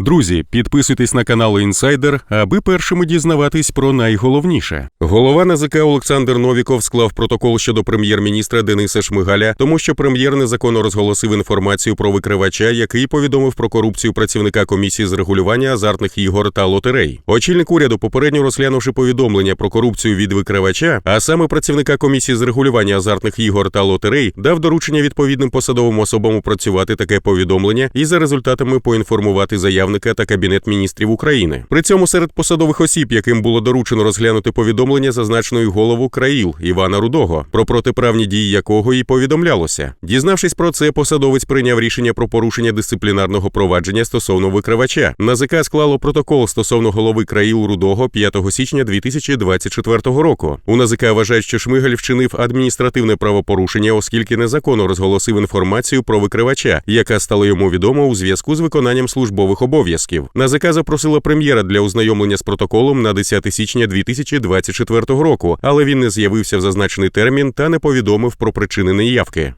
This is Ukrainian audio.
Друзі, підписуйтесь на канал Інсайдер, аби першими дізнаватись про найголовніше. Голова НАЗК Олександр Новіков склав протокол щодо прем'єр-міністра Дениса Шмигаля, тому що прем'єр незаконно розголосив інформацію про викривача, який повідомив про корупцію працівника комісії з регулювання азартних ігор та лотерей. Очільник уряду, попередньо розглянувши повідомлення про корупцію від викривача, а саме працівника комісії з регулювання азартних ігор та лотерей, дав доручення відповідним посадовим особам опрацювати таке повідомлення і за результатами поінформувати заявника та кабінет міністрів України. При цьому серед посадових осіб, яким було доручено розглянути повідомлення, зазначено голову країл Івана Рудого, про протиправні дії якого і повідомлялося. Дізнавшись про це, посадовець прийняв рішення про порушення дисциплінарного провадження стосовно викривача. НАЗК склало протокол стосовно голови країл Рудого 5 січня 2024 року. У НАЗК вважають, що Шмигаль вчинив адміністративне правопорушення, оскільки незаконно розголосив інформацію про викривача, яка стала йому відома у зв'язку з виконанням службових обов'язків. НАЗК запросила прем'єра для ознайомлення з протоколом на 10 січня 2024 року, але він не з'явився в зазначений термін та не повідомив про причини неявки.